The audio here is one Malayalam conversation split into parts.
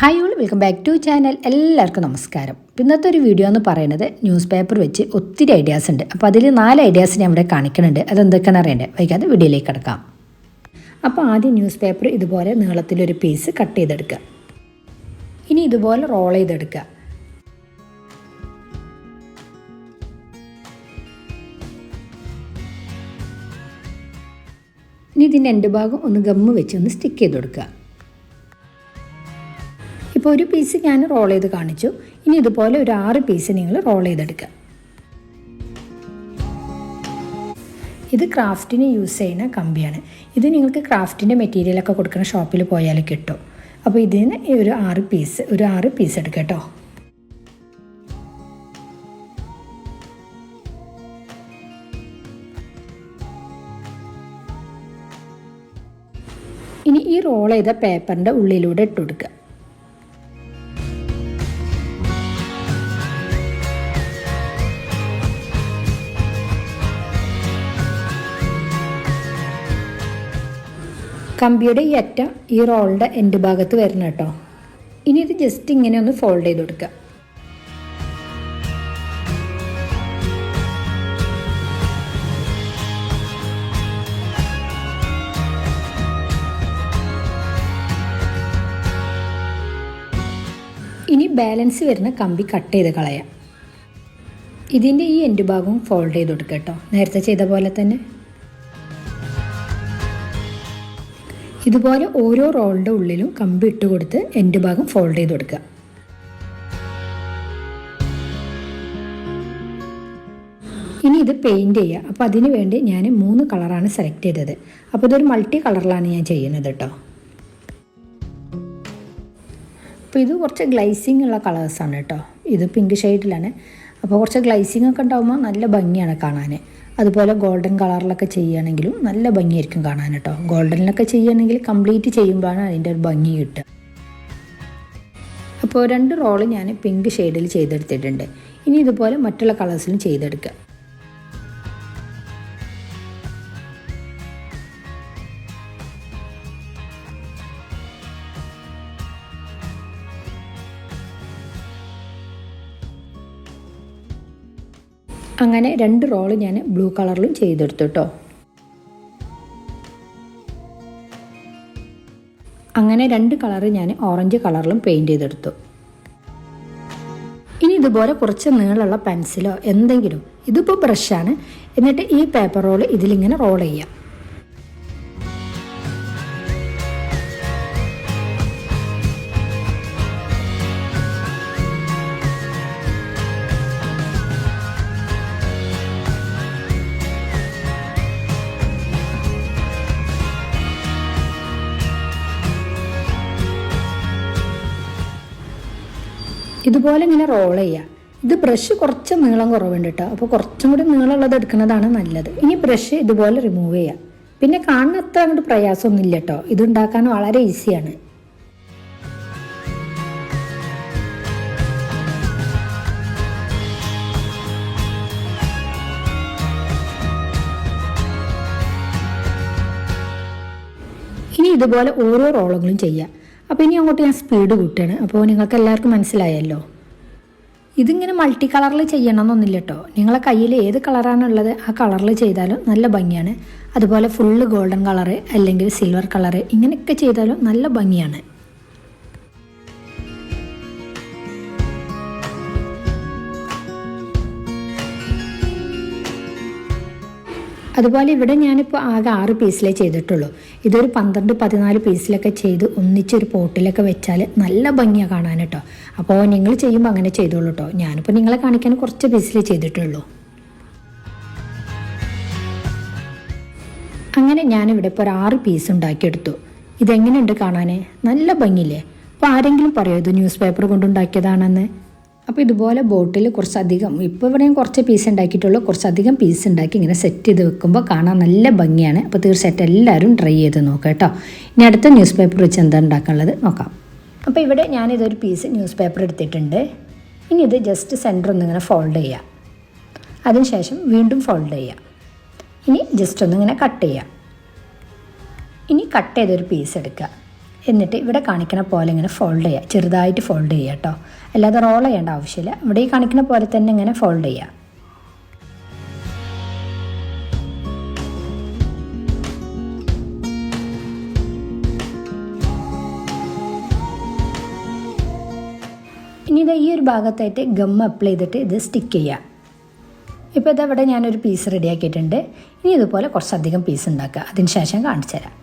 Hi all welcome back to channel എല്ലാവർക്കും നമസ്കാരം. ഇന്നത്തെ ഒരു വീഡിയോ എന്ന് പറയുന്നത് ന്യൂസ് പേപ്പർ വെച്ച് ഒത്തിരി ഐഡിയാസ് ഉണ്ട്. അപ്പോൾ അതിൽ നാല് ഐഡിയാസ് ഞാൻ ഇവിടെ കാണിക്കുന്നുണ്ട്. അതെന്തൊക്കെയാണെന്ന് അറിയേണ്ടത് വൈകാതെ വീഡിയോയിലേക്ക് കിടക്കാം. അപ്പോൾ ആദ്യം ന്യൂസ് പേപ്പർ ഇതുപോലെ നീളത്തിലൊരു പീസ് കട്ട് ചെയ്തെടുക്കുക. ഇനി ഇതുപോലെ റോൾ ചെയ്തെടുക്കുക. ഇനി ഇതിന്റെ രണ്ട് ഭാഗം ഒന്ന് ഗമ്മ് വെച്ച് ഒന്ന് സ്റ്റിക്ക് ചെയ്ത് കൊടുക്കുക. ഇപ്പോൾ ഒരു പീസ് ഞാൻ റോൾ ചെയ്ത് കാണിച്ചു. ഇനി ഇതുപോലെ ഒരു ആറ് പീസ് നിങ്ങൾ റോൾ ചെയ്തെടുക്കുക ഇത് ക്രാഫ്റ്റിന് യൂസ് ചെയ്യുന്ന കമ്പിയാണ്. ഇത് നിങ്ങൾക്ക് ക്രാഫ്റ്റിന്റെ മെറ്റീരിയലൊക്കെ കൊടുക്കുന്ന ഷോപ്പിൽ പോയാൽ കിട്ടും. അപ്പോൾ ഇതിന് ഒരു ആറ് പീസ് ഒരു ആറ് പീസ് എടുക്കുക കേട്ടോ. ഇനി ഈ റോൾ ചെയ്ത പേപ്പറിന്റെ ഉള്ളിലൂടെ ഇട്ട് കൊടുക്കുക കമ്പിയുടെ ഈ അറ്റം ഈ റോളിന്റെ എൻഡ് ഭാഗത്ത് വരണം കേട്ടോ. ഇനി ഇത് ജസ്റ്റ് ഇങ്ങനെ ഒന്ന് ഫോൾഡ് ചെയ്ത് കൊടുക്കുക. ഇനി ബാലൻസ് വരുന്ന കമ്പി കട്ട് ചെയ്ത് കളയാം. ഇതിന്റെ ഈ എൻഡ് ഭാഗവും ഫോൾഡ് ചെയ്ത് കൊടുക്കുക കേട്ടോ. നേരത്തെ ചെയ്ത പോലെ തന്നെ. ഇതുപോലെ ഓരോ റോളിന്റെ ഉള്ളിലും കമ്പി ഇട്ട് കൊടുത്ത് എൻഡ് ഭാഗം ഫോൾഡ് ചെയ്ത് കൊടുക്കുക. ഇനി ഇത് പെയിന്റ് ചെയ്യുക. അപ്പോൾ അതിന് വേണ്ടി ഞാൻ മൂന്ന് കളറാണ് സെലക്ട് ചെയ്തത്. അപ്പോൾ ഇതൊരു മൾട്ടി കളറിലാണ് ഞാൻ ചെയ്യുന്നത് കേട്ടോ. അപ്പോൾ ഇത് കുറച്ച് ഗ്ലൈസിങ് ഉള്ള കളേഴ്സാണ് കേട്ടോ. ഇത് പിങ്ക് ഷെയ്ഡിലാണ് അപ്പോൾ കുറച്ച് ഗ്ലൈസിങ് ഒക്കെ ഉണ്ടാകുമ്പോൾ നല്ല ഭംഗിയാണ് കാണാൻ അതുപോലെ ഗോൾഡൻ കളറിലൊക്കെ ചെയ്യുകയാണെങ്കിലും നല്ല ഭംഗിയായിരിക്കും കാണാൻ കേട്ടോ. ഗോൾഡനിലൊക്കെ ചെയ്യുകയാണെങ്കിൽ കംപ്ലീറ്റ് ചെയ്യുമ്പോഴാണ് അതിന്റെ ഒരു ഭംഗി കിട്ടുക. അപ്പോൾ രണ്ട് റോൾ ഞാൻ പിങ്ക് ഷെയ്ഡിൽ ചെയ്തെടുത്തിട്ടുണ്ട്. ഇനി ഇതുപോലെ മറ്റുള്ള കളേഴ്സിലും ചെയ്തെടുക്കുക. അങ്ങനെ രണ്ട് റോൾ ഞാൻ ബ്ലൂ കളറിലും ചെയ്തെടുത്തു കേട്ടോ അങ്ങനെ രണ്ട് കളറ് ഞാൻ ഓറഞ്ച് കളറിലും പെയിന്റ് ചെയ്തെടുത്തു. ഇനി ഇതുപോലെ കുറച്ച് നീളമുള്ള പെൻസിലോ എന്തെങ്കിലും ഇതിപ്പോൾ ബ്രഷാണ് എന്നിട്ട് ഈ പേപ്പർ റോൾ ഇതിലിങ്ങനെ റോൾ ചെയ്യാം. ഇതുപോലെ ഇങ്ങനെ റോൾ ചെയ്യുക ഇത് ബ്രഷ് കുറച്ച് നീളം കുറവുണ്ട് കേട്ടോ അപ്പോൾ കുറച്ചും കൂടി നീളമുള്ളത് എടുക്കുന്നതാണ് നല്ലത്. ഇനി ബ്രഷ് ഇതുപോലെ റിമൂവ് ചെയ്യുക പിന്നെ കാണുന്ന അത്ര അങ്ങോട്ട് പ്രയാസമൊന്നും ഇല്ല കേട്ടോ ഇതുണ്ടാക്കാൻ വളരെ ഈസിയാണ് ഇനി ഇതുപോലെ ഓരോ റോളുകളും ചെയ്യാം. അപ്പോൾ ഇനി അങ്ങോട്ട് ഞാൻ സ്പീഡ് കൂട്ടുകയാണ് അപ്പോൾ നിങ്ങൾക്ക് എല്ലാവർക്കും മനസ്സിലായല്ലോ. ഇതിങ്ങനെ മൾട്ടി കളറിൽ ചെയ്യണമെന്നൊന്നുമില്ല കേട്ടോ നിങ്ങളെ കയ്യിൽ ഏത് കളറാണുള്ളത് ആ കളറിൽ ചെയ്താലും നല്ല ഭംഗിയാണ്. അതുപോലെ ഫുള്ള് ഗോൾഡൻ കളറ് അല്ലെങ്കിൽ സിൽവർ കളറ് ഇങ്ങനെയൊക്കെ ചെയ്താലും നല്ല ഭംഗിയാണ്. അതുപോലെ ഇവിടെ ഞാനിപ്പോൾ ആകെ ആറ് പീസിലേ ചെയ്തിട്ടുള്ളൂ. ഇതൊരു പന്ത്രണ്ട് പതിനാല് പീസിലൊക്കെ ചെയ്ത് ഒന്നിച്ചൊരു പോട്ടിലൊക്കെ വെച്ചാൽ നല്ല ഭംഗിയാണ് കാണാൻ കേട്ടോ അപ്പോൾ നിങ്ങൾ ചെയ്യുമ്പോൾ അങ്ങനെ ചെയ്തോളൂ കേട്ടോ ഞാനിപ്പോൾ നിങ്ങളെ കാണിക്കാൻ കുറച്ച് പീസിലേ ചെയ്തിട്ടുള്ളൂ. അങ്ങനെ ഞാനിവിടെ ഇപ്പോൾ ഒരു ആറ് പീസ് ഉണ്ടാക്കിയെടുത്തു. ഇതെങ്ങനെയുണ്ട് കാണാൻ നല്ല ഭംഗിയില്ലേ? അപ്പോൾ ആരെങ്കിലും പറയുമോ ഇത് ന്യൂസ് പേപ്പർ കൊണ്ടുണ്ടാക്കിയതാണെന്ന് അപ്പോൾ ഇതുപോലെ ബോട്ടിൽ കുറച്ചധികം ഇപ്പോൾ ഇവിടെ ഞാൻ കുറച്ച് പീസ് ഉണ്ടാക്കിയിട്ടുള്ളൂ കുറച്ചധികം പീസ് ഉണ്ടാക്കി ഇങ്ങനെ സെറ്റ് ചെയ്ത് വെക്കുമ്പോൾ കാണാൻ നല്ല ഭംഗിയാണ്. അപ്പോൾ തീർച്ചയായിട്ടും എല്ലാവരും ട്രൈ ചെയ്ത് നോക്കാം കേട്ടോ. ഇനി അടുത്ത ന്യൂസ് പേപ്പർ വെച്ച് എന്താ ഉണ്ടാക്കാനുള്ളത് നോക്കാം. അപ്പോൾ ഇവിടെ ഞാനിതൊരു പീസ് ന്യൂസ് പേപ്പർ എടുത്തിട്ടുണ്ട്. ഇനി ഇത് ജസ്റ്റ് സെന്റർ ഒന്നിങ്ങനെ ഫോൾഡ് ചെയ്യുക അതിനുശേഷം വീണ്ടും ഫോൾഡ് ചെയ്യുക ഇനി ജസ്റ്റ് ഒന്നിങ്ങനെ കട്ട് ചെയ്യുക ഇനി കട്ട് ചെയ്തൊരു പീസ് എടുക്കുക. എന്നിട്ട് ഇവിടെ കാണിക്കുന്ന പോലെ ഇങ്ങനെ ഫോൾഡ് ചെയ്യുക ചെറുതായിട്ട് ഫോൾഡ് ചെയ്യുക കേട്ടോ. അല്ലാതെ റോൾ ചെയ്യേണ്ട ആവശ്യമില്ല. ഇവിടെ ഈ കാണിക്കുന്ന പോലെ തന്നെ ഇങ്ങനെ ഫോൾഡ് ചെയ്യാം. ഇനി ഇത് ഈ ഒരു ഭാഗത്തായിട്ട് ഗം അപ്ലൈ ചെയ്തിട്ട് ഇത് സ്റ്റിക്ക് ചെയ്യാം. ഇപ്പോൾ ഇതവിടെ ഞാനൊരു പീസ് റെഡിയാക്കിയിട്ടുണ്ട് ഇനി ഇതുപോലെ കുറച്ചധികം പീസ് ഉണ്ടാക്കുക. അതിന് ശേഷം കാണിച്ചു തരാം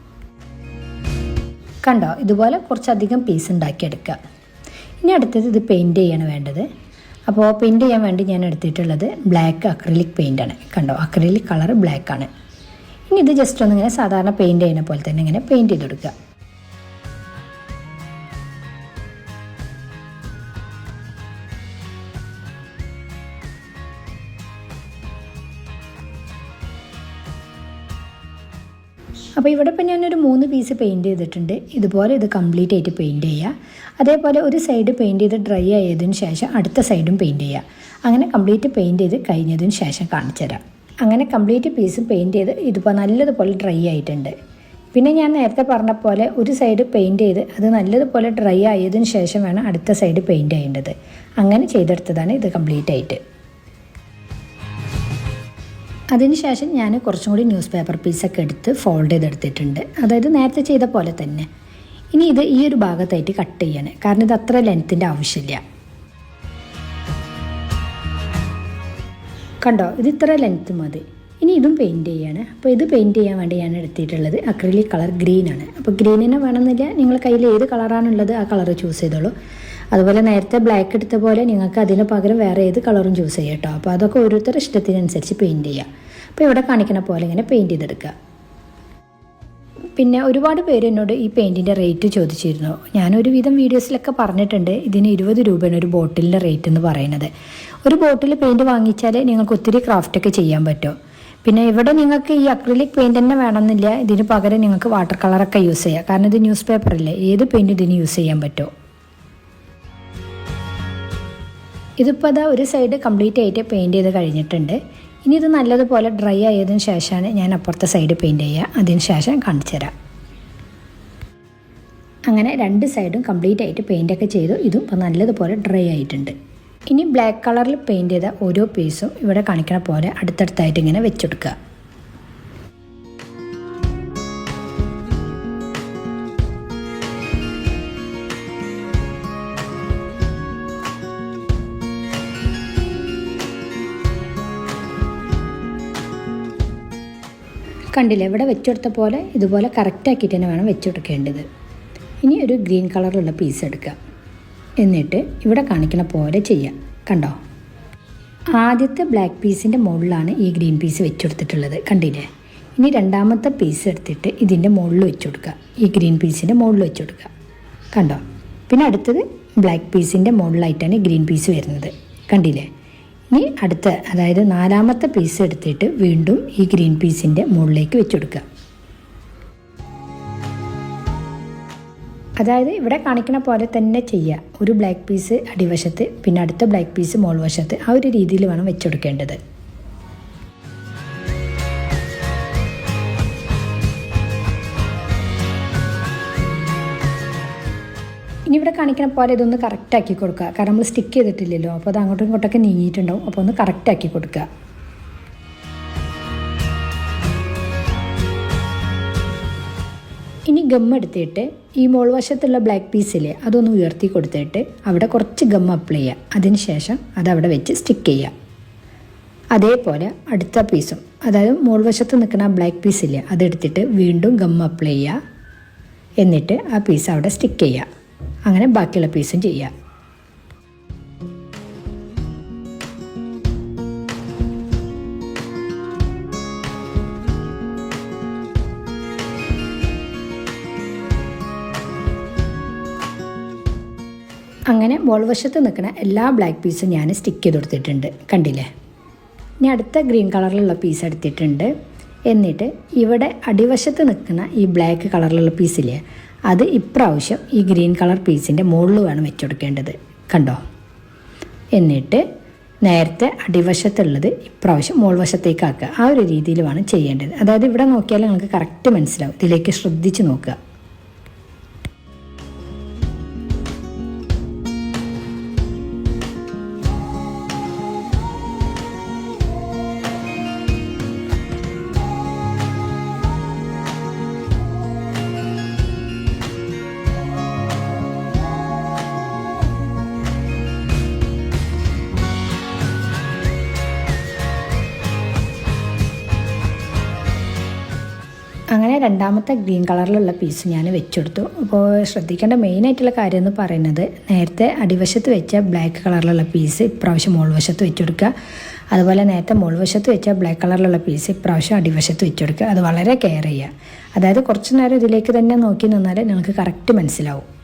കണ്ടോ? ഇതുപോലെ കുറച്ചധികം പീസ് ഉണ്ടാക്കിയെടുക്കുക. ഇനി അടുത്തത് ഇത് പെയിന്റ് ചെയ്യാണ് വേണ്ടത്. അപ്പോൾ പെയിന്റ് ചെയ്യാൻ വേണ്ടി ഞാൻ എടുത്തിട്ടുള്ളത് ബ്ലാക്ക് അക്രിലിക് ആണ്. കണ്ടോ? അക്രിലിക് കളർ ബ്ലാക്ക് ആണ്. ഇനി ഇത് ജസ്റ്റ് ഒന്നിങ്ങനെ സാധാരണ പെയിന്റ് ചെയ്യുന്ന പോലെ തന്നെ ഇങ്ങനെ പെയിന്റ് ചെയ്ത് കൊടുക്കുക അപ്പോൾ ഇവിടെ ഇപ്പം ഞാനൊരു മൂന്ന് പീസ് പെയിന്റ് ചെയ്തിട്ടുണ്ട്. ഇതുപോലെ ഇത് കംപ്ലീറ്റ് ആയിട്ട് പെയിന്റ് ചെയ്യുക അതേപോലെ ഒരു സൈഡ് പെയിന്റ് ചെയ്ത് ഡ്രൈ ആയതിനു ശേഷം അടുത്ത സൈഡും പെയിന്റ് ചെയ്യുക അങ്ങനെ കംപ്ലീറ്റ് പെയിന്റ് ചെയ്ത് കഴിഞ്ഞതിന് ശേഷം കാണിച്ചു തരാം. അങ്ങനെ കംപ്ലീറ്റ് പീസ് പെയിന്റ് ചെയ്ത് ഇതിപ്പോൾ നല്ലതുപോലെ ഡ്രൈ ആയിട്ടുണ്ട്. പിന്നെ ഞാൻ നേരത്തെ പറഞ്ഞ പോലെ ഒരു സൈഡ് പെയിന്റ് ചെയ്ത് അത് നല്ലതുപോലെ ഡ്രൈ ആയതിനു ശേഷം വേണം അടുത്ത സൈഡ് പെയിന്റ് ചെയ്യേണ്ടത്. അങ്ങനെ ചെയ്തെടുത്തതാണ് ഇത് കംപ്ലീറ്റ് ആയിട്ട്. അതിനുശേഷം ഞാൻ കുറച്ചും കൂടി ന്യൂസ് പേപ്പർ പീസൊക്കെ എടുത്ത് ഫോൾഡ് ചെയ്തെടുത്തിട്ടുണ്ട്. അതായത് നേരത്തെ ചെയ്ത പോലെ തന്നെ. ഇനി ഇത് ഈ ഒരു ഭാഗത്തായിട്ട് കട്ട് ചെയ്യണേ. കാരണം ഇത് അത്ര ലെങ്ത്തിന്റെ ആവശ്യമില്ല. കണ്ടോ? ഇത് ഇത്ര ലെങ്ത്ത് മതി. ഇനി ഇതും പെയിന്റ് ചെയ്യാണ്. അപ്പോൾ ഇത് പെയിന്റ് ചെയ്യാൻ വേണ്ടി ഞാൻ എടുത്തിട്ടുള്ളത് അക്രിലിക് കളർ ഗ്രീനാണ് അപ്പോൾ ഗ്രീനിനെ വേണമെന്നില്ല നിങ്ങൾ കയ്യിൽ ഏത് കളറാണുള്ളത് ആ കളർ ചൂസ് ചെയ്തോളൂ. അതുപോലെ നേരത്തെ ബ്ലാക്ക് എടുത്ത പോലെ നിങ്ങൾക്ക് അതിന് പകരം വേറെ ഏത് കളറും ചൂസ് ചെയ്യാം കേട്ടോ അപ്പോൾ അതൊക്കെ ഓരോരുത്തരുടെ ഇഷ്ടത്തിനനുസരിച്ച് പെയിന്റ് ചെയ്യുക അപ്പോൾ ഇവിടെ കാണിക്കുന്ന പോലെ ഇങ്ങനെ പെയിന്റ് ചെയ്തെടുക്കുക. പിന്നെ ഒരുപാട് പേര് എന്നോട് ഈ പെയിന്റിന്റെ റേറ്റ് ചോദിച്ചിരുന്നു. ഞാനൊരു വിധം വീഡിയോസിലൊക്കെ പറഞ്ഞിട്ടുണ്ട്. ഇതിന് ഇരുപത് രൂപയാണ് ഒരു ബോട്ടിലിന്റെ റേറ്റ് എന്ന് പറയുന്നത്. ഒരു ബോട്ടിൽ പെയിന്റ് വാങ്ങിച്ചാൽ നിങ്ങൾക്ക് ഒത്തിരി ക്രാഫ്റ്റൊക്കെ ചെയ്യാൻ പറ്റും. പിന്നെ ഇവിടെ നിങ്ങൾക്ക് ഈ അക്രിലിക് പെയിന്റ് തന്നെ വേണമെന്നില്ല. ഇതിന് പകരം നിങ്ങൾക്ക് വാട്ടർ കളറൊക്കെ യൂസ് ചെയ്യാം. കാരണം ഇത് ന്യൂസ് പേപ്പറല്ലേ ഏത് പെയിന്റ് ഇതിന് യൂസ് ചെയ്യാൻ പറ്റുമോ ഇതിപ്പോൾ അതാ ഒരു സൈഡ് കംപ്ലീറ്റ് ആയിട്ട് പെയിന്റ് ചെയ്ത് കഴിഞ്ഞിട്ടുണ്ട്. ഇനി ഇത് നല്ലതുപോലെ ഡ്രൈ ആയതിനു ശേഷമാണ് ഞാൻ അപ്പുറത്തെ സൈഡ് പെയിന്റ് ചെയ്യുക അതിന് ശേഷം കാണിച്ചു തരാം. അങ്ങനെ രണ്ട് സൈഡും കംപ്ലീറ്റ് ആയിട്ട് പെയിന്റൊക്കെ ചെയ്തു. ഇതും നല്ലതുപോലെ ഡ്രൈ ആയിട്ടുണ്ട്. ഇനി ബ്ലാക്ക് കളറിൽ പെയിന്റ് ചെയ്ത ഓരോ പീസും ഇവിടെ കാണിക്കണ പോലെ അടുത്തടുത്തായിട്ട് ഇങ്ങനെ വെച്ചെടുക്കുക. കണ്ടില്ലേ ഇവിടെ വെച്ചെടുത്ത പോലെ ഇതുപോലെ കറക്റ്റ് ആക്കിയിട്ട് തന്നെ വേണം വെച്ചെടുക്കേണ്ടത്. ഇനി ഒരു ഗ്രീൻ കളറിലുള്ള പീസ് എടുക്കുക. എന്നിട്ട് ഇവിടെ കാണിക്കുന്ന പോലെ ചെയ്യുക കണ്ടോ? ആദ്യത്തെ ബ്ലാക്ക് പീസിന്റെ മുകളിലാണ് ഈ ഗ്രീൻ പീസ് വെച്ചെടുത്തിട്ടുള്ളത്. കണ്ടില്ലേ? ഇനി രണ്ടാമത്തെ പീസ് എടുത്തിട്ട് ഇതിന്റെ മുകളിൽ വെച്ച് കൊടുക്കുക ഈ ഗ്രീൻ പീസിന്റെ മുകളിൽ വെച്ച് കൊടുക്കുക കണ്ടോ? പിന്നെ അടുത്തത് ബ്ലാക്ക് പീസിന്റെ മുകളിലായിട്ടാണ് ഗ്രീൻ പീസ് വരുന്നത്. കണ്ടില്ലേ? ഇനി അടുത്ത അതായത് നാലാമത്തെ പീസ് എടുത്തിട്ട് വീണ്ടും ഈ ഗ്രീൻ പീസിന്റെ മുകളിലേക്ക് വെച്ച് കൊടുക്കുക അതായത് ഇവിടെ കാണിക്കുന്ന പോലെ തന്നെ ചെയ്യുക. ഒരു ബ്ലാക്ക് പീസ് അടിവശത്ത് പിന്നെ അടുത്ത ബ്ലാക്ക് പീസ് മോൾ വശത്ത് ആ ഒരു രീതിയിൽ വേണം വെച്ചെടുക്കേണ്ടത്. ഇനി ഇവിടെ കാണിക്കുന്ന പോലെ ഇതൊന്ന് കറക്റ്റ് ആക്കി കൊടുക്കുക. കാരണം നമ്മൾ സ്റ്റിക്ക് ചെയ്തിട്ടില്ലല്ലോ. അപ്പോൾ അത് അങ്ങോട്ടും ഇങ്ങോട്ടൊക്കെ നീങ്ങിയിട്ടുണ്ടാവും. അപ്പോൾ ഒന്ന് കറക്റ്റ് ആക്കി കൊടുക്കുക. ഗം എടുത്തിട്ട് ഈ മോൾ വശത്തുള്ള ബ്ലാക്ക് പീസില്ലേ അതൊന്ന് ഉയർത്തി കൊടുത്തിട്ട് അവിടെ കുറച്ച് ഗം അപ്ലൈ ചെയ്യുക ശേഷം അതവിടെ വെച്ച് സ്റ്റിക്ക് ചെയ്യുക അതേപോലെ അടുത്ത പീസും അതായത് മോൾ വശത്ത് നിൽക്കുന്ന ബ്ലാക്ക് പീസില്ലേ അതെടുത്തിട്ട് വീണ്ടും ഗം അപ്ലൈ ചെയ്യുക എന്നിട്ട് ആ പീസ് അവിടെ സ്റ്റിക്ക് ചെയ്യുക അങ്ങനെ ബാക്കിയുള്ള പീസും ചെയ്യുക അങ്ങനെ വോൾവശത്ത് നിൽക്കുന്ന എല്ലാ ബ്ലാക്ക് പീസും ഞാൻ സ്റ്റിക്ക് ചെയ്ത് കൊടുത്തിട്ടുണ്ട്. കണ്ടില്ലേ? ഇനി അടുത്ത ഗ്രീൻ കളറിലുള്ള പീസ് എടുത്തിട്ടുണ്ട്. എന്നിട്ട് ഇവിടെ അടിവശത്ത് നിൽക്കുന്ന ഈ ബ്ലാക്ക് കളറിലുള്ള പീസില്ലേ അത് ഇപ്രാവശ്യം ഈ ഗ്രീൻ കളർ പീസിന്റെ മുകളിൽ വേണം വെച്ചുകൊടുക്കേണ്ടത് കണ്ടോ? എന്നിട്ട് നേരത്തെ അടിവശത്തുള്ളത് ഇപ്രാവശ്യം മോൾ വശത്തേക്കാക്കുക ആ ഒരു രീതിയിൽ വേണം ചെയ്യേണ്ടത്. അതായത് ഇവിടെ നോക്കിയാൽ നിങ്ങൾക്ക് കറക്റ്റ് മനസ്സിലാവും. ഇതിലേക്ക് ശ്രദ്ധിച്ച് നോക്കുക. രണ്ടാമത്തെ ഗ്രീൻ കളറിലുള്ള പീസ് ഞാൻ വെച്ചെടുത്തു. അപ്പോൾ ശ്രദ്ധിക്കേണ്ട മെയിനായിട്ടുള്ള കാര്യം എന്ന് പറയുന്നത് നേരത്തെ അടിവശത്ത് വെച്ച ബ്ലാക്ക് കളറിലുള്ള പീസ് ഇപ്രാവശ്യം മുകൾവശത്ത് വെച്ചെടുക്കുക. അതുപോലെ നേരത്തെ മുകൾവശത്ത് വെച്ച ബ്ലാക്ക് കളറിലുള്ള പീസ് ഇപ്രാവശ്യം അടിവശത്ത് വെച്ചെടുക്കുക. അത് വളരെ കെയർ ചെയ്യുക. അതായത് കുറച്ച് നേരം ഇതിലേക്ക് തന്നെ നോക്കി നിന്നാൽ നിങ്ങൾക്ക് കറക്റ്റ് മനസ്സിലാവും.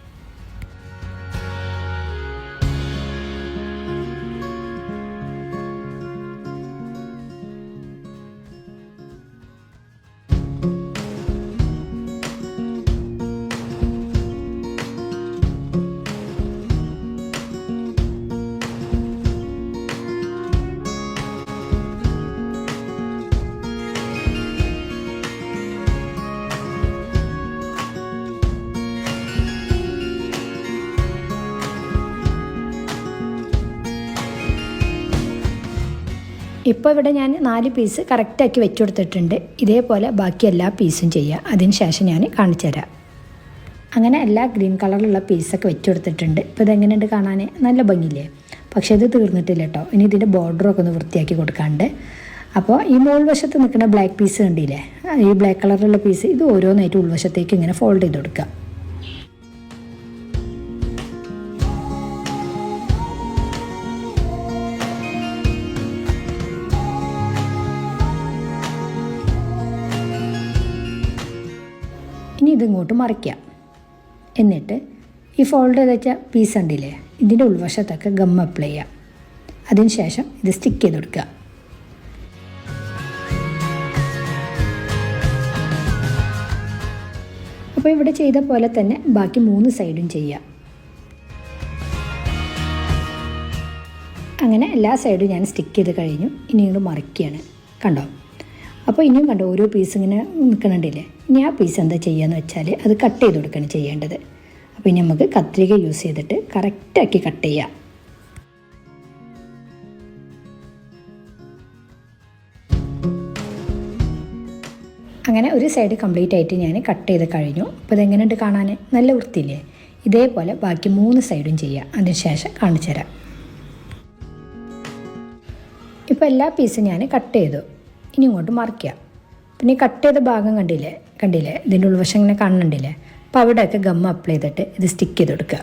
ഇപ്പോൾ ഇവിടെ ഞാൻ നാല് പീസ് കറക്റ്റാക്കി വെച്ചു കൊടുത്തിട്ടുണ്ട്. ഇതേപോലെ ബാക്കി എല്ലാ പീസും ചെയ്യുക അതിന് ശേഷം ഞാൻ കാണിച്ചു തരാം. അങ്ങനെ എല്ലാ ഗ്രീൻ കളറിലുള്ള പീസൊക്കെ വെച്ചു കൊടുത്തിട്ടുണ്ട്. ഇപ്പോൾ ഇതെങ്ങനെയുണ്ട് കാണാൻ നല്ല ഭംഗിയില്ലേ? പക്ഷേ ഇത് തീർന്നിട്ടില്ല കേട്ടോ ഇനി ഇതിന്റെ ബോർഡറൊക്കെ ഒന്ന് വൃത്തിയാക്കി കൊടുക്കാണ്ട്. അപ്പോൾ ഈ മുകൾ വശത്ത് നിൽക്കുന്ന ബ്ലാക്ക് പീസ് കണ്ടില്ലേ? ഈ ബ്ലാക്ക് കളറിലുള്ള പീസ് ഇത് ഓരോന്നായിട്ട് ഉൾവശത്തേക്ക് ഇങ്ങനെ ഫോൾഡ് ചെയ്ത് കൊടുക്കുക. ഇതിങ്ങോട്ട് മറിക്കാം. എന്നിട്ട് ഈ ഫോൾഡ് ചെയ്ത് പീസ് ഉണ്ടില്ലേ ഇതിന്റെ ഉൾവശത്തൊക്കെ ഗം അപ്ലൈ ചെയ്യാം. അതിന് ശേഷം ഇത് സ്റ്റിക്ക് ചെയ്ത് കൊടുക്കുക അപ്പോൾ ഇവിടെ ചെയ്ത പോലെ തന്നെ ബാക്കി മൂന്ന് സൈഡും ചെയ്യാം. അങ്ങനെ എല്ലാ സൈഡും ഞാൻ സ്റ്റിക്ക് ചെയ്ത് കഴിഞ്ഞു ഇനി ഇങ്ങോട്ട് മറിക്കുകയാണ്. കണ്ടോ? അപ്പോൾ ഇനിയും കണ്ടോ ഓരോ പീസ് ഇങ്ങനെ നിൽക്കണുണ്ടില്ലേ ഇനി ആ പീസ് എന്താ ചെയ്യുകയെന്ന് വെച്ചാൽ അത് കട്ട് ചെയ്ത് കൊടുക്കുകയാണ് ചെയ്യേണ്ടത്. അപ്പോൾ ഇനി നമുക്ക് കത്രിക യൂസ് ചെയ്തിട്ട് കറക്റ്റാക്കി കട്ട് ചെയ്യാം. അങ്ങനെ ഒരു സൈഡ് കംപ്ലീറ്റ് ആയിട്ട് ഞാൻ കട്ട് ചെയ്ത് കഴിഞ്ഞു. അപ്പോൾ ഇതെങ്ങനെയുണ്ട് കാണാൻ നല്ല വൃത്തിയില്ലേ? ഇതേപോലെ ബാക്കി മൂന്ന് സൈഡും ചെയ്യാം. അതിനുശേഷം കാണിച്ചു തരാം ഇപ്പോൾ എല്ലാ പീസും ഞാൻ കട്ട് ചെയ്തു. ഇനി ഇങ്ങോട്ട് മറിക്കുക. പിന്നെ കട്ട് ചെയ്ത ഭാഗം കണ്ടില്ലേ? കണ്ടില്ലേ? ഇതിന്റെ ഉൾവശം ഇങ്ങനെ കാണുന്നുണ്ടില്ലേ അപ്പോൾ അവിടെയൊക്കെ ഗം അപ്ലൈ ചെയ്തിട്ട് ഇത് സ്റ്റിക്ക് ചെയ്ത് കൊടുക്കുക.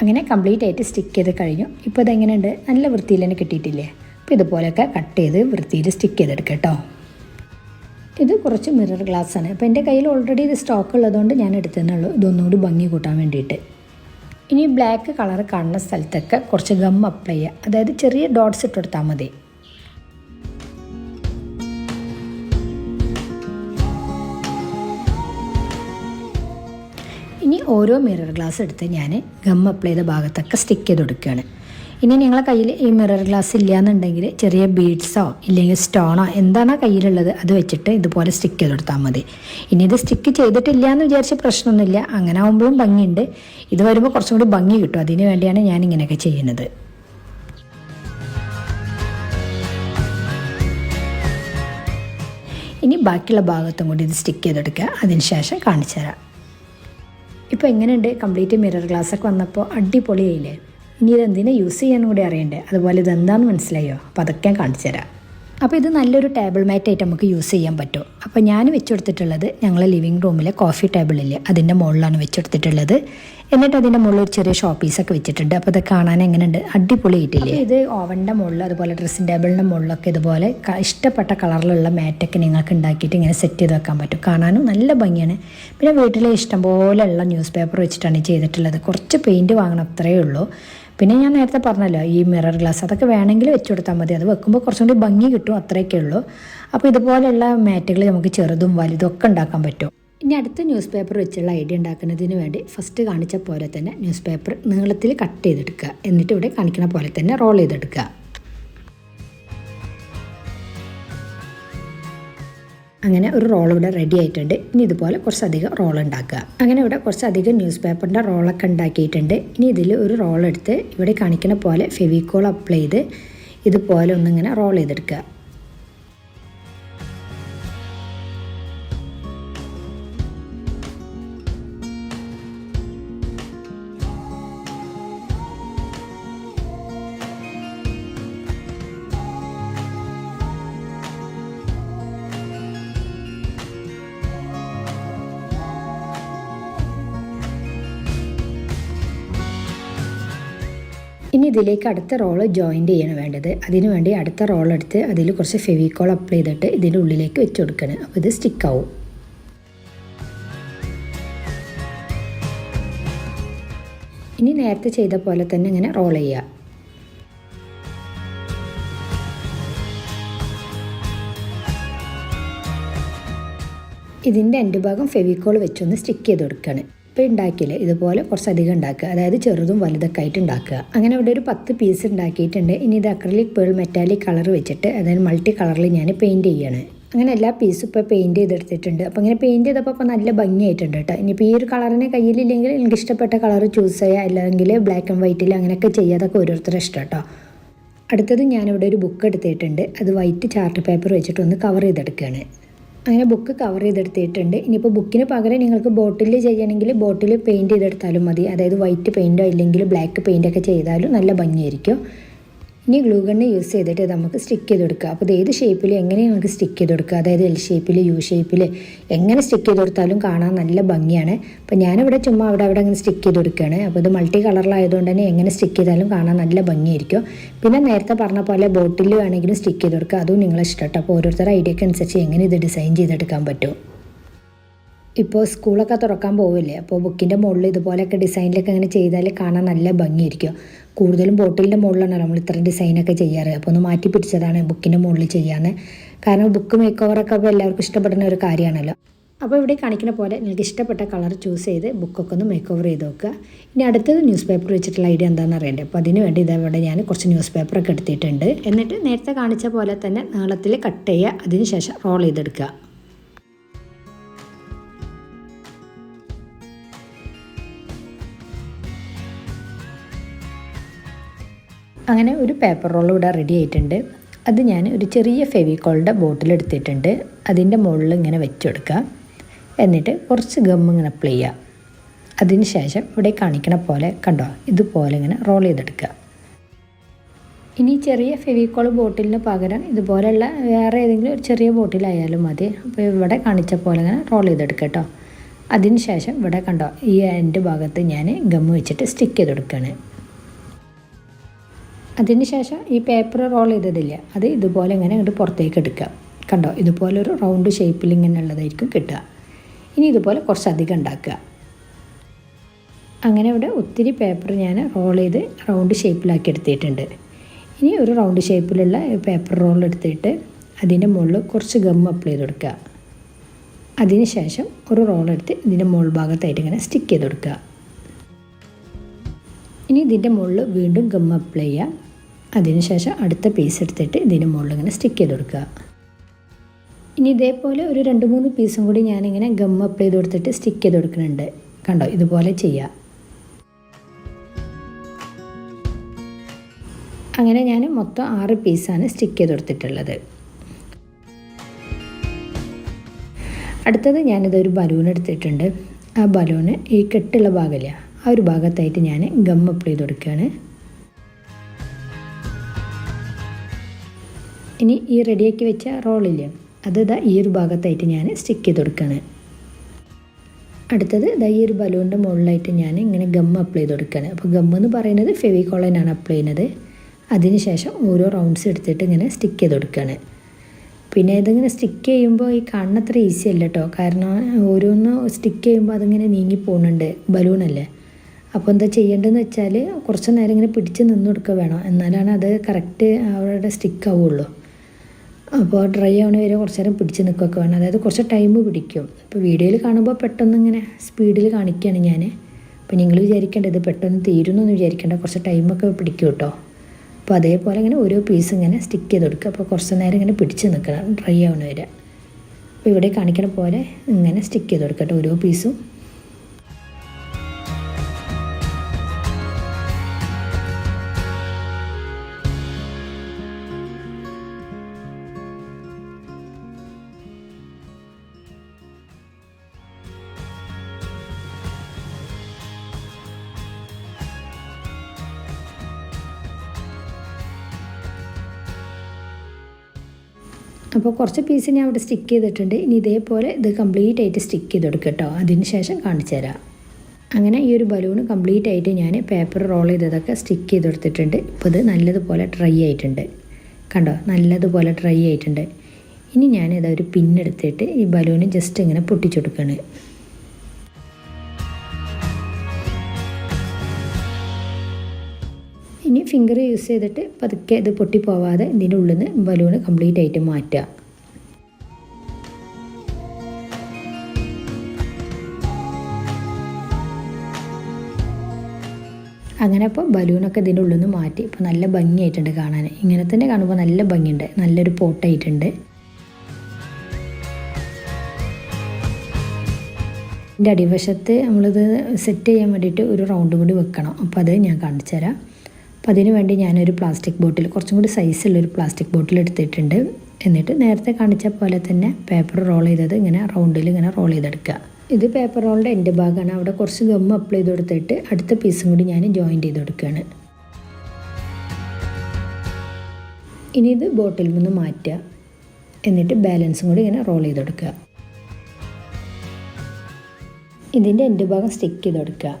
അങ്ങനെ കംപ്ലീറ്റ് ആയിട്ട് സ്റ്റിക്ക് ചെയ്ത് കഴിഞ്ഞു. ഇപ്പോൾ ഇതെങ്ങനെയുണ്ട്? നല്ല വൃത്തിയിൽ തന്നെ കിട്ടിയിട്ടില്ലേ? അപ്പോൾ ഇതുപോലെയൊക്കെ കട്ട് ചെയ്ത് വൃത്തിയിൽ സ്റ്റിക്ക് ചെയ്തെടുക്കുക കേട്ടോ. ഇത് കുറച്ച് മിറർ ഗ്ലാസ് ആണ്. അപ്പോൾ എന്റെ കയ്യിൽ ഓൾറെഡി ഇത് സ്റ്റോക്ക് ഉള്ളതുകൊണ്ട് ഞാൻ എടുത്തതെന്നുള്ളൂ ഇതൊന്നുകൂടി ഭംഗി കൂട്ടാൻ വേണ്ടിയിട്ട്. ഇനി ബ്ലാക്ക് കളർ കാണുന്ന സ്ഥലത്തൊക്കെ കുറച്ച് ഗം അപ്ലൈ ചെയ്യുക അതായത് ചെറിയ ഡോട്ട്സ് ഇട്ട് കൊടുത്താൽ മതി. ഇനി ഓരോ മിറർ ഗ്ലാസ് എടുത്ത് ഞാൻ ഗം അപ്ലൈ ചെയ്ത ഭാഗത്തൊക്കെ സ്റ്റിക്ക് ചെയ്ത് കൊടുക്കുകയാണ്. ഇനി നിങ്ങളെ കയ്യിൽ ഈ മിറർ ഗ്ലാസ് ഇല്ല എന്നുണ്ടെങ്കിൽ ചെറിയ ബീഡ്സോ ഇല്ലെങ്കിൽ സ്റ്റോണോ എന്താണോ കയ്യിലുള്ളത് അത് വെച്ചിട്ട് ഇതുപോലെ സ്റ്റിക്ക് ചെയ്ത് കൊടുത്താൽ മതി. ഇനി ഇത് സ്റ്റിക്ക് ചെയ്തിട്ടില്ല എന്ന് വിചാരിച്ച പ്രശ്നമൊന്നുമില്ല. അങ്ങനെ ആകുമ്പോഴും ഭംഗിയുണ്ട്. ഇത് വരുമ്പോൾ കുറച്ചും കൂടി ഭംഗി കിട്ടും. അതിന് വേണ്ടിയാണ് ഞാൻ ഇങ്ങനെയൊക്കെ ചെയ്യുന്നത്. ഇനി ബാക്കിയുള്ള ഭാഗത്തും കൂടി ഇത് സ്റ്റിക്ക് ചെയ്തെടുക്കുക. അതിന് ശേഷം കാണിച്ചു തരാം ഇപ്പോൾ എങ്ങനെയുണ്ട്? കംപ്ലീറ്റ് മിറർ ഗ്ലാസ് ഒക്കെ വന്നപ്പോൾ അടിപൊളിയായില്ലേ? ഇനി ഇത് എന്തിനാ യൂസ് ചെയ്യാനും കൂടി അറിയണ്ടേ? അതുപോലെ ഇത് എന്താണെന്ന് മനസ്സിലായോ? അപ്പോൾ അതൊക്കെ ഞാൻ കാണിച്ചു തരാം. അപ്പോൾ ഇത് നല്ലൊരു ടേബിൾ മാറ്റായിട്ട് നമുക്ക് യൂസ് ചെയ്യാൻ പറ്റും. അപ്പോൾ ഞാൻ വെച്ചെടുത്തിട്ടുള്ളത് ഞങ്ങളെ ലിവിങ് റൂമിലെ കോഫി ടേബിളില്ലേ അതിന്റെ മുകളിലാണ് വെച്ചെടുത്തിട്ടുള്ളത്. എന്നിട്ട് അതിന്റെ മുകളിൽ ഒരു ചെറിയ ഷോപ്പീസൊക്കെ വെച്ചിട്ടുണ്ട്. അപ്പോൾ അത് കാണാൻ എങ്ങനെയുണ്ട്? അടിപൊളിയായിട്ടില്ലേ? ഇത് ഓവന്റെ മുകളിൽ അതുപോലെ ഡ്രസ്സിംഗ് ടേബിളിന്റെ മുകളിലൊക്കെ ഇതുപോലെ ഇഷ്ടപ്പെട്ട കളറിലുള്ള മാറ്റൊക്കെ നിങ്ങൾക്ക് ഉണ്ടാക്കിയിട്ട് ഇങ്ങനെ സെറ്റ് ചെയ്ത് വെക്കാൻ പറ്റും. കാണാനും നല്ല ഭംഗിയാണ്. പിന്നെ വീട്ടിലെ ഇഷ്ടംപോലെയുള്ള ന്യൂസ് പേപ്പർ വെച്ചിട്ടാണ് ചെയ്തിട്ടുള്ളത്. കുറച്ച് പെയിന്റ് വാങ്ങണം അത്രയേ ഉള്ളൂ. പിന്നെ ഞാൻ നേരത്തെ പറഞ്ഞല്ലോ ഈ മിറർ ഗ്ലാസ് അതൊക്കെ വേണമെങ്കിൽ വെച്ച് കൊടുത്താൽ മതി. അത് വെക്കുമ്പോൾ കുറച്ചും കൂടി ഭംഗി കിട്ടും അത്രയൊക്കെ ഉള്ളൂ. അപ്പോൾ ഇതുപോലെയുള്ള മാറ്റുകൾ നമുക്ക് ചെറുതും വലുതും ഒക്കെ ഉണ്ടാക്കാൻ പറ്റും. ഇനി അടുത്ത ന്യൂസ് പേപ്പർ വെച്ചുള്ള ഐഡിയ ഉണ്ടാക്കുന്നതിന് വേണ്ടി ഫസ്റ്റ് കാണിച്ച പോലെ തന്നെ ന്യൂസ് പേപ്പർ നീളത്തിൽ കട്ട് ചെയ്തെടുക്കുക. എന്നിട്ട് ഇവിടെ കാണിക്കുന്ന പോലെ തന്നെ റോൾ ചെയ്തെടുക്കുക. അങ്ങനെ ഒരു റോൾ ഇവിടെ റെഡി ആയിട്ടുണ്ട്. ഇനി ഇതുപോലെ കുറച്ചധികം റോൾ ഉണ്ടാക്കുക. അങ്ങനെ ഇവിടെ കുറച്ചധികം ന്യൂസ് പേപ്പറിന്റെ റോളൊക്കെ ഉണ്ടാക്കിയിട്ടുണ്ട്. ഇനി ഇതിൽ ഒരു റോൾ എടുത്ത് ഇവിടെ കാണിക്കുന്ന പോലെ ഫെവിക്കോൾ അപ്ലൈ ചെയ്ത് ഇതുപോലെ ഒന്നിങ്ങനെ റോൾ ചെയ്തെടുക്കുക. ഇതിലേക്ക് അടുത്ത റോൾ ജോയിന്റ് ചെയ്യണം വേണ്ടത്. അതിന് വേണ്ടി അടുത്ത റോൾ എടുത്ത് അതിൽ കുറച്ച് ഫെവിക്കോൾ അപ്ലൈ ചെയ്തിട്ട് ഇതിന്റെ ഉള്ളിലേക്ക് വെച്ച് കൊടുക്കണം. അപ്പോൾ ഇത് സ്റ്റിക്കാവും ഇനി നേരത്തെ ചെയ്ത പോലെ തന്നെ ഇങ്ങനെ റോൾ ചെയ്യുക. ഇതിന്റെ രണ്ട് ഭാഗം ഫെവിക്കോൾ വെച്ചൊന്ന് സ്റ്റിക്ക് ചെയ്ത് കൊടുക്കുകയാണ് ഇപ്പോൾ ഉണ്ടാക്കിയില്ലേ ഇതുപോലെ കുറച്ചധികം ഉണ്ടാക്കുക അതായത് ചെറുതും വലുതൊക്കെ ആയിട്ട് ഉണ്ടാക്കുക അങ്ങനെ ഇവിടെ ഒരു പത്ത് പീസ് ഉണ്ടാക്കിയിട്ടുണ്ട് ഇനി ഇത് അക്രലിക് പേൾ മെറ്റാലിക് കളർ വെച്ചിട്ട് അതായത് മൾട്ടി കളറിൽ ഞാൻ പെയിന്റ് ചെയ്യാണ്. അങ്ങനെ എല്ലാ പീസും ഇപ്പോൾ പെയിന്റ് ചെയ്തെടുത്തിട്ടുണ്ട്. അപ്പോൾ അങ്ങനെ പെയിന്റ് ചെയ്തപ്പോൾ അപ്പോൾ നല്ല ഭംഗിയായിട്ടുണ്ട് കേട്ടോ. ഇനിയിപ്പോൾ ഈ ഒരു കളറിനെ കയ്യിലില്ലെങ്കിൽ എനിക്ക് ഇഷ്ടപ്പെട്ട കളർ ചൂസ് ചെയ്യുക അല്ലെങ്കിൽ ബ്ലാക്ക് ആൻഡ് വൈറ്റിൽ അങ്ങനെയൊക്കെ ചെയ്യാതൊക്കെ ഓരോരുത്തരുടെ ഇഷ്ടം കേട്ടോ. അടുത്തത് ഞാനിവിടെ ഒരു ബുക്ക് എടുത്തിട്ടുണ്ട്. അത് വൈറ്റ് ചാർട്ട് പേപ്പർ വെച്ചിട്ട് ഒന്ന് കവർ ചെയ്തെടുക്കുകയാണ് അങ്ങനെ ബുക്ക് കവർ ചെയ്തെടുത്തിട്ടുണ്ട്. ഇനിയിപ്പോൾ ബുക്കിന് പകരം നിങ്ങൾക്ക് ബോട്ടിൽ ചെയ്യണമെങ്കിൽ ബോട്ടിൽ പെയിന്റ് ചെയ്തെടുത്താലും മതി. അതായത് വൈറ്റ് പെയിന്റോ ഇല്ലെങ്കിൽ ബ്ലാക്ക് പെയിന്റൊക്കെ ചെയ്താലും നല്ല ഭംഗിയായിരിക്കും. ഇനി ഗ്ലൂ ഗണ്ണ് യൂസ് ചെയ്തിട്ട് നമുക്ക് സ്റ്റിക്ക് ചെയ്ത് കൊടുക്കുക അപ്പോൾ ഇത് ഏത് ഷേപ്പിൽ എങ്ങനെ നമുക്ക് സ്റ്റിക്ക് ചെയ്ത് കൊടുക്കുക അതായത് എൽ ഷേപ്പിൽ യു ഷേപ്പിൽ എങ്ങനെ സ്റ്റിക്ക് ചെയ്ത് കൊടുത്താലും കാണാൻ നല്ല ഭംഗിയാണ്. അപ്പോൾ ഞാനിവിടെ ചുമ്മാ അവിടെ അവിടെ അങ്ങനെ സ്റ്റിക്ക് ചെയ്ത് കൊടുക്കുകയാണ് അപ്പോൾ ഇത് മൾട്ടി കളറിലായതുകൊണ്ട് തന്നെ എങ്ങനെ സ്റ്റിക്ക് ചെയ്താലും കാണാൻ നല്ല ഭംഗിയായിരിക്കും. പിന്നെ നേരത്തെ പറഞ്ഞ പോലെ ബോട്ടിൽ വേണമെങ്കിലും സ്റ്റിക്ക് ചെയ്ത് കൊടുക്കുക അതും നിങ്ങളെ ഇഷ്ടം അപ്പോൾ ഓരോരുത്തരുടെ ഐഡിയക്ക് അനുസരിച്ച് എങ്ങനെ ഇത് ഡിസൈൻ ചെയ്തെടുക്കാൻ പറ്റും. ഇപ്പോൾ സ്കൂളൊക്കെ തുറക്കാൻ പോവില്ലേ? അപ്പോൾ ബുക്കിന്റെ മുകളിൽ ഇതുപോലെയൊക്കെ ഡിസൈനിലൊക്കെ അങ്ങനെ ചെയ്താൽ കാണാൻ നല്ല ഭംഗിയായിരിക്കും. കൂടുതലും ബോട്ടിലിന്റെ മുകളിലാണ് നമ്മൾ ഇത്ര ഡിസൈനൊക്കെ ചെയ്യാറ്. അപ്പോൾ ഒന്ന് മാറ്റി പിടിച്ചതാണ് ബുക്കിന്റെ മുകളിൽ ചെയ്യാന്ന്. കാരണം ബുക്ക് മേക്ക് ഓവറൊക്കെ അപ്പോൾ എല്ലാവർക്കും ഇഷ്ടപ്പെടുന്ന ഒരു കാര്യമാണല്ലോ. അപ്പോൾ ഇവിടെ കാണിക്കുന്ന പോലെ നിങ്ങൾക്ക് ഇഷ്ടപ്പെട്ട കളർ ചൂസ് ചെയ്ത് ബുക്കൊക്കെ ഒന്ന് മേക്ക് ഓവർ ചെയ്ത് നോക്കുക. ഇനി അടുത്തത് ന്യൂസ് പേപ്പർ വെച്ചിട്ടുള്ള ഐഡിയ എന്താണെന്ന് അറിയണ്ടേ? അപ്പോൾ അതിന് വേണ്ടി ഇതേപോലെ ഞാൻ കുറച്ച് ന്യൂസ് പേപ്പറൊക്കെ എടുത്തിട്ടുണ്ട്. എന്നിട്ട് നേരത്തെ കാണിച്ച പോലെ തന്നെ നീളത്തിൽ കട്ട് ചെയ്യുക. അതിന് ശേഷം റോൾ ചെയ്തെടുക്കുക. അങ്ങനെ ഒരു പേപ്പർ റോൾ ഇവിടെ റെഡി ആയിട്ടുണ്ട്. അത് ഞാൻ ഒരു ചെറിയ ഫെവിക്കോളിന്റെ ബോട്ടിൽ എടുത്തിട്ടുണ്ട്. അതിന്റെ മുകളിൽ ഇങ്ങനെ വെച്ചെടുക്കുക. എന്നിട്ട് കുറച്ച് ഗം ഇങ്ങനെ അപ്ലൈ ചെയ്യുക. അതിന് ശേഷം ഇവിടെ കാണിക്കണ പോലെ കണ്ടോ? ഇതുപോലെ ഇങ്ങനെ റോൾ ചെയ്തെടുക്കുക. ഇനി ചെറിയ ഫെവിക്കോൾ ബോട്ടിലിന് പകരം ഇതുപോലെയുള്ള വേറെ ഏതെങ്കിലും ഒരു ചെറിയ ബോട്ടിലായാലും മതി. അപ്പോൾ ഇവിടെ കാണിച്ച പോലെ ഇങ്ങനെ റോൾ ചെയ്തെടുക്കുക കേട്ടോ. അതിന് ശേഷം ഇവിടെ കണ്ടോ? ഈ എന്റെ ഭാഗത്ത് ഞാൻ ഗം വെച്ചിട്ട് സ്റ്റിക്ക് ചെയ്തെടുക്കുകയാണ്. അതിനുശേഷം ഈ പേപ്പർ റോൾ ചെയ്തതില്ല അത് ഇതുപോലെ ഇങ്ങനെ അങ്ങോട്ട് പുറത്തേക്ക് എടുക്കുക. കണ്ടോ? ഇതുപോലെ ഒരു റൗണ്ട് ഷേപ്പിൽ ഇങ്ങനെ ഉള്ളതായിരിക്കും കിട്ടുക. ഇനി ഇതുപോലെ കുറച്ചധികം ഉണ്ടാക്കുക. അങ്ങനെ ഇവിടെ ഒത്തിരി പേപ്പർ ഞാൻ റോൾ ചെയ്ത് റൗണ്ട് ഷേപ്പിലാക്കി എടുത്തിട്ടുണ്ട്. ഇനി ഒരു റൗണ്ട് ഷേപ്പിലുള്ള പേപ്പർ റോൾ എടുത്തിട്ട് അതിന്റെ മുകളിൽ കുറച്ച് ഗം അപ്ലൈ ചെയ്ത് കൊടുക്കുക. അതിന് ശേഷം ഒരു റോൾ എടുത്ത് ഇതിന്റെ മുകൾ ഭാഗത്തായിട്ട് ഇങ്ങനെ സ്റ്റിക്ക് ചെയ്ത് കൊടുക്കുക. ഇനി ഇതിന്റെ മുകളിൽ വീണ്ടും ഗം അപ്ലൈ ചെയ്യുക. അതിനുശേഷം അടുത്ത പീസ് എടുത്തിട്ട് ഇതിന്റെ മുകളിൽ ഇങ്ങനെ സ്റ്റിക്ക് ചെയ്ത് കൊടുക്കുക. ഇനി ഇതേപോലെ ഒരു രണ്ട് മൂന്ന് പീസും കൂടി ഞാനിങ്ങനെ ഗം അപ്ലൈ ചെയ്ത് കൊടുത്തിട്ട് സ്റ്റിക്ക് ചെയ്ത് കൊടുക്കുന്നുണ്ട്. കണ്ടോ? ഇതുപോലെ ചെയ്യുക അങ്ങനെ ഞാൻ മൊത്തം ആറ് പീസാണ് സ്റ്റിക്ക് ചെയ്ത് കൊടുത്തിട്ടുള്ളത്. അടുത്തത് ഞാനിതൊരു ബലൂൺ എടുത്തിട്ടുണ്ട്. ആ ബലൂണ് ഈ കെട്ടുള്ള ഭാഗമില്ല. ആ ഒരു ഭാഗത്തായിട്ട് ഞാൻ ഗം അപ്ലൈ ചെയ്ത് കൊടുക്കുകയാണ്. ഇനി ഈ റെഡിയാക്കി വെച്ച റോളില്ലേ അത് ഇതാ ഈ ഒരു ഭാഗത്തായിട്ട് ഞാൻ സ്റ്റിക്ക് ചെയ്ത് കൊടുക്കുകയാണ് അടുത്തത് ഇതാ ഈ ഒരു ബലൂണിന്റെ മുകളിലായിട്ട് ഞാൻ ഇങ്ങനെ ഗം അപ്ലൈ ചെയ്ത് കൊടുക്കുകയാണ് അപ്പോൾ ഗം എന്ന് പറയുന്നത് ഫെവിക്കോളനാണ് അപ്ലൈ ചെയ്യുന്നത്. അതിനുശേഷം ഓരോ റൗണ്ട്സ് എടുത്തിട്ട് ഇങ്ങനെ സ്റ്റിക്ക് ചെയ്ത് കൊടുക്കുകയാണ് പിന്നെ ഇതിങ്ങനെ സ്റ്റിക്ക് ചെയ്യുമ്പോൾ ഈ കാണുന്നത്ര ഈസി അല്ല കേട്ടോ കാരണം ഓരോന്ന് സ്റ്റിക്ക് ചെയ്യുമ്പോൾ അതിങ്ങനെ നീങ്ങി പോകുന്നുണ്ട് ബലൂണല്ലേ അപ്പോൾ എന്താ ചെയ്യേണ്ടതെന്ന് വെച്ചാൽ കുറച്ച് നേരം ഇങ്ങനെ പിടിച്ച് നിന്ന് കൊടുക്കുക വേണം. എന്നാലാണ് അത് കറക്റ്റ് അവരുടെ സ്റ്റിക്ക് ആവുള്ളൂ. അപ്പോൾ ഡ്രൈ ആവണ വരെ കുറച്ച് നേരം പിടിച്ച് നിൽക്കുകയൊക്കെ വേണം. അതായത് കുറച്ച് ടൈം പിടിക്കും. ഇപ്പോൾ വീഡിയോയിൽ കാണുമ്പോൾ പെട്ടെന്ന് ഇങ്ങനെ സ്പീഡിൽ കാണിക്കുകയാണ് ഞാൻ അപ്പോൾ നിങ്ങൾ വിചാരിക്കേണ്ടത് ഇത് പെട്ടെന്ന് എന്ന് വിചാരിക്കേണ്ട. കുറച്ച് ടൈമൊക്കെ പിടിക്കും കേട്ടോ അപ്പോൾ അതേപോലെ ഇങ്ങനെ ഓരോ പീസ് ഇങ്ങനെ സ്റ്റിക്ക് ചെയ്ത് കൊടുക്കുക. അപ്പോൾ കുറച്ച് നേരം ഇങ്ങനെ പിടിച്ച് നിൽക്കണം ഡ്രൈ ആവണ വരെ. അപ്പോൾ ഇവിടെ കാണിക്കണ പോലെ ഇങ്ങനെ സ്റ്റിക്ക് ചെയ്ത് കൊടുക്കട്ടെ ഓരോ പീസും അപ്പോൾ കുറച്ച് പീസ് ഞാൻ അവിടെ സ്റ്റിക്ക് ചെയ്തിട്ടുണ്ട്. ഇനി ഇതേപോലെ ഇത് കംപ്ലീറ്റ് ആയിട്ട് സ്റ്റിക്ക് ചെയ്ത് കൊടുക്കുക കേട്ടോ അതിന് ശേഷം കാണിച്ചു തരാം. അങ്ങനെ ഈ ഒരു ബലൂൺ കംപ്ലീറ്റ് ആയിട്ട് ഞാൻ പേപ്പർ റോൾ ചെയ്തതൊക്കെ സ്റ്റിക്ക് ചെയ്ത് കൊടുത്തിട്ടുണ്ട് ഇപ്പോൾ ഇത് നല്ലതുപോലെ ഡ്രൈ ആയിട്ടുണ്ട്. കണ്ടോ? നല്ലതുപോലെ ഡ്രൈ ആയിട്ടുണ്ട്. ഇനി ഞാനിതൊരു പിന്നെടുത്തിട്ട് ഈ ബലൂണ് ജസ്റ്റ് ഇങ്ങനെ പൊട്ടിച്ചു ഇനി ഫിംഗർ യൂസ് ചെയ്തിട്ട് പതുക്കെ ഇത് പൊട്ടിപ്പോവാതെ ഇതിന്റെ ഉള്ളിൽ നിന്ന് ബലൂൺ കംപ്ലീറ്റ് ആയിട്ട് മാറ്റുക. അങ്ങനെ അപ്പോൾ ബലൂണൊക്കെ ഇതിന്റെ ഉള്ളിൽ നിന്ന് മാറ്റി ഇപ്പോൾ നല്ല ഭംഗിയായിട്ടുണ്ട് കാണാൻ. ഇങ്ങനെ തന്നെ കാണുമ്പോൾ നല്ല ഭംഗിയുണ്ട്. നല്ലൊരു പോട്ടായിട്ടുണ്ട് ഇതിന്റെ അടിവശത്ത് നമ്മളിത് സെറ്റ് ചെയ്യാൻ വേണ്ടിയിട്ട് ഒരു റൗണ്ട് കൂടി വെക്കണം. അപ്പോൾ അത് ഞാൻ കാണിച്ചു തരാം അപ്പോൾ അതിനുവേണ്ടി ഞാനൊരു പ്ലാസ്റ്റിക് ബോട്ടിൽ കുറച്ചും കൂടി സൈസുള്ളൊരു പ്ലാസ്റ്റിക് ബോട്ടിൽ എടുത്തിട്ടുണ്ട്. എന്നിട്ട് നേരത്തെ കാണിച്ച പോലെ തന്നെ പേപ്പർ റോൾ ചെയ്തത് ഇങ്ങനെ റൗണ്ടിൽ ഇങ്ങനെ റോൾ ചെയ്തെടുക്കുക. ഇത് പേപ്പർ റോളിന്റെ എന്റെ ഭാഗമാണ് അവിടെ കുറച്ച് ഗം അപ്ലൈ ചെയ്ത് കൊടുത്തിട്ട് അടുത്ത പീസും കൂടി ഞാൻ ജോയിന്റ് ചെയ്ത് കൊടുക്കുകയാണ്. ഇനി ഇത് ബോട്ടിൽ നിന്ന് മാറ്റുക. എന്നിട്ട് ബാലൻസും കൂടി ഇങ്ങനെ റോൾ ചെയ്ത് കൊടുക്കുക. ഇതിന്റെ എന്റെ ഭാഗം സ്റ്റിക്ക് ചെയ്ത് കൊടുക്കുക.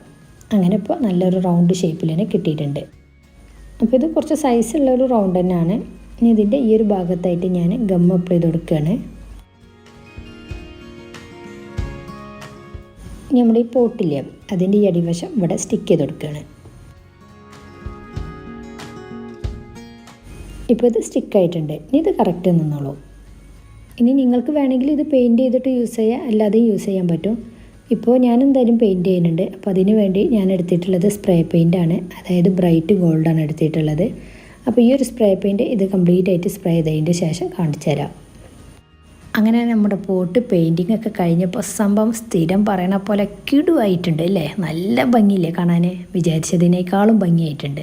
അങ്ങനെ ഇപ്പോൾ നല്ലൊരു റൗണ്ട് ഷേപ്പിൽ തന്നെ കിട്ടിയിട്ടുണ്ട്. അപ്പോൾ ഇത് കുറച്ച് സൈസുള്ള ഒരു റൗണ്ട് തന്നെയാണ്. ഇനി ഇതിന്റെ ഈ ഒരു ഭാഗത്തായിട്ട് ഞാൻ ഗം അപ്ലൈ ചെയ്ത് കൊടുക്കുകയാണ്. നമ്മുടെ ഈ പോട്ടില്ലേ അതിന്റെ ഈ അടിവശം ഇവിടെ സ്റ്റിക്ക് ചെയ്ത് കൊടുക്കുകയാണ്. ഇപ്പോൾ ഇത് സ്റ്റിക്കായിട്ടുണ്ട് ഇനി ഇത് കറക്റ്റ് നിന്നോളൂ. ഇനി നിങ്ങൾക്ക് വേണമെങ്കിൽ ഇത് പെയിന്റ് ചെയ്തിട്ട് യൂസ് ചെയ്യാം അല്ലാതെയും യൂസ് ചെയ്യാൻ പറ്റും. ഇപ്പോൾ ഞാൻ എന്തായാലും പെയിന്റ് ചെയ്യുന്നുണ്ട്. അപ്പോൾ അതിന് വേണ്ടി ഞാൻ എടുത്തിട്ടുള്ളത് സ്പ്രേ പെയിന്റാണ് അതായത് ബ്രൈറ്റ് ഗോൾഡാണ് എടുത്തിട്ടുള്ളത്. അപ്പോൾ ഈ ഒരു സ്പ്രേ പെയിന്റ് ഇത് കംപ്ലീറ്റ് ആയിട്ട് സ്പ്രേ ചെയ്തതിന്റെ ശേഷം കാണിച്ചു തരാം. അങ്ങനെ നമ്മുടെ പോട്ട് പെയിന്റിംഗ് ഒക്കെ കഴിഞ്ഞപ്പോൾ സംഭവം സ്ഥിരം പറയണ പോലെ കിടുവായിട്ടുണ്ട് അല്ലേ? നല്ല ഭംഗിയില്ലേ കാണാൻ വിചാരിച്ചതിനേക്കാളും ഭംഗിയായിട്ടുണ്ട്.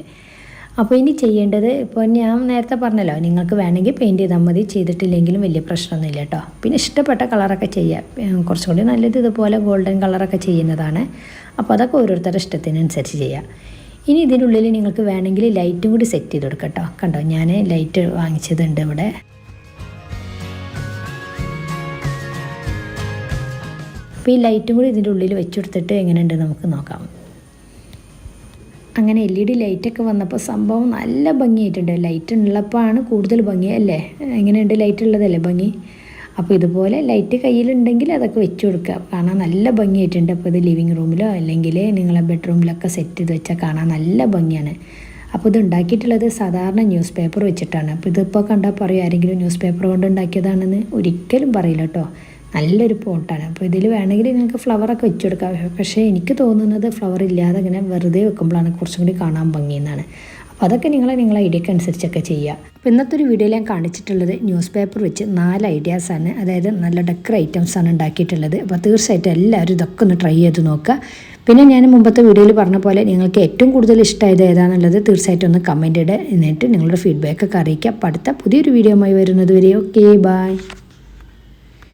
അപ്പോൾ ഇനി ചെയ്യേണ്ടത് ഇപ്പോൾ ഞാൻ നേരത്തെ പറഞ്ഞല്ലോ നിങ്ങൾക്ക് വേണമെങ്കിൽ പെയിന്റ് ചെയ്താൽ മതി ചെയ്തിട്ടില്ലെങ്കിലും വലിയ പ്രശ്നമൊന്നുമില്ല കേട്ടോ. പിന്നെ ഇഷ്ടപ്പെട്ട കളറൊക്കെ ചെയ്യാം കുറച്ചുകൂടി നല്ലത് ഇതുപോലെ ഗോൾഡൻ കളറൊക്കെ ചെയ്യുന്നതാണ്. അപ്പോൾ അതൊക്കെ ഓരോരുത്തരുടെ ഇഷ്ടത്തിനനുസരിച്ച് ചെയ്യാം. ഇനി ഇതിനുള്ളിൽ നിങ്ങൾക്ക് വേണമെങ്കിൽ ലൈറ്റും കൂടി സെറ്റ് ചെയ്ത് കൊടുക്കാം കേട്ടോ. കണ്ടോ ഞാൻ ലൈറ്റ് വാങ്ങിച്ചതുണ്ട് ഇവിടെ. അപ്പോൾ ഈ ലൈറ്റും കൂടി ഇതിന്റെ ഉള്ളിൽ വെച്ചെടുത്തിട്ട് എങ്ങനെയുണ്ട് നമുക്ക് നോക്കാം. അങ്ങനെ എൽ ഇ ഡി ലൈറ്റൊക്കെ വന്നപ്പോൾ സംഭവം നല്ല ഭംഗിയായിട്ടുണ്ട്. ലൈറ്റ് ഉള്ളപ്പോഴാണ് കൂടുതൽ ഭംഗി അല്ലേ? എങ്ങനെയുണ്ട് ലൈറ്റ് ഉള്ളതല്ലേ ഭംഗി? അപ്പോൾ ഇതുപോലെ ലൈറ്റ് കയ്യിലുണ്ടെങ്കിൽ അതൊക്കെ വെച്ച് കൊടുക്കുക. കാണാൻ നല്ല ഭംഗിയായിട്ടുണ്ട്. അപ്പോൾ ഇത് ലിവിങ് റൂമിലോ അല്ലെങ്കിൽ നിങ്ങളെ ബെഡ്റൂമിലൊക്കെ സെറ്റ് ചെയ്ത് വെച്ചാൽ കാണാൻ നല്ല ഭംഗിയാണ്. അപ്പോൾ ഇത് ഉണ്ടാക്കിയിട്ടുള്ളത് സാധാരണ ന്യൂസ് പേപ്പർ വെച്ചിട്ടാണ്. അപ്പോൾ ഇതിപ്പോൾ കണ്ടാൽ പറയും ആരെങ്കിലും ന്യൂസ് പേപ്പർ കൊണ്ട് ഉണ്ടാക്കിയതാണെന്ന് ഒരിക്കലും പറയില്ല കേട്ടോ നല്ലൊരു പോട്ടാണ്. അപ്പോൾ ഇതിൽ വേണമെങ്കിൽ നിങ്ങൾക്ക് ഫ്ലവറൊക്കെ വെച്ച് കൊടുക്കാം പക്ഷേ എനിക്ക് തോന്നുന്നത് ഫ്ലവർ ഇല്ലാതെ ഇങ്ങനെ വെറുതെ വെക്കുമ്പോഴാണ് കുറച്ചും കൂടി കാണാൻ ഭംഗിയെന്നാണ് അപ്പോൾ അതൊക്കെ നിങ്ങൾ നിങ്ങളെ ഐഡിയക്ക് അനുസരിച്ചൊക്കെ ചെയ്യുക. അപ്പോൾ ഇന്നത്തെ ഒരു വീഡിയോയിൽ ഞാൻ കാണിച്ചിട്ടുള്ളത് ന്യൂസ് പേപ്പർ വെച്ച് നാല് ഐഡിയാസാണ് അതായത് നല്ല ഡെക്കർ ഐറ്റംസ് ആണ് ഉണ്ടാക്കിയിട്ടുള്ളത്. അപ്പോൾ തീർച്ചയായിട്ടും എല്ലാവരും ഇതൊക്കെ ഒന്ന് ട്രൈ ചെയ്ത് നോക്കുക. പിന്നെ ഞാൻ മുമ്പത്തെ വീഡിയോയിൽ പറഞ്ഞ പോലെ നിങ്ങൾക്ക് ഏറ്റവും കൂടുതൽ ഇഷ്ടമായത് ഏതാണെന്നുള്ളത് തീർച്ചയായിട്ടും ഒന്ന് കമന്റ് ഇടുക. എന്നിട്ട് നിങ്ങളുടെ ഫീഡ്ബാക്ക് ഒക്കെ അറിയിക്കുക. അപ്പോൾ അടുത്ത പുതിയൊരു വീഡിയോ ആയി വരുന്നത് വരെ. Okay bye